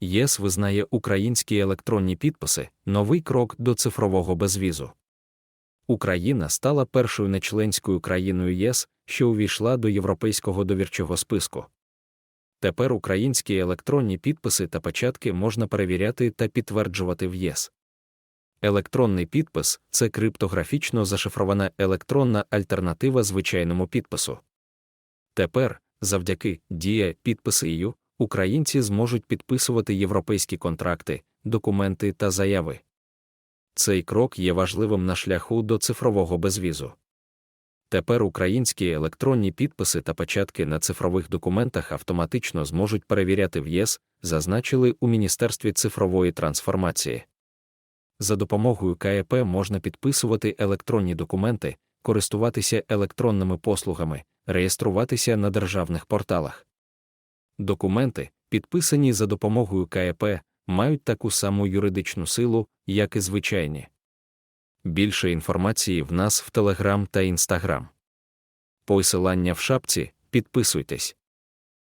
ЄС визнає українські електронні підписи новий крок до цифрового безвізу. Україна стала першою нечленською країною ЄС, що увійшла до європейського довірчого списку. Тепер українські електронні підписи та печатки можна перевіряти та підтверджувати в ЄС. Електронний підпис це криптографічно зашифрована електронна альтернатива звичайному підпису. Тепер, завдяки дія підписи EU, українці зможуть підписувати європейські контракти, документи та заяви. Цей крок є важливим на шляху до цифрового безвізу. Тепер українські електронні підписи та печатки на цифрових документах автоматично зможуть перевіряти в ЄС, зазначили у Міністерстві цифрової трансформації. За допомогою КЕП можна підписувати електронні документи, користуватися електронними послугами, реєструватися на державних порталах. Документи, підписані за допомогою КЕП, мають таку саму юридичну силу, як і звичайні. Більше інформації в нас в Телеграм та Інстаграм. Посилання в шапці, підписуйтесь.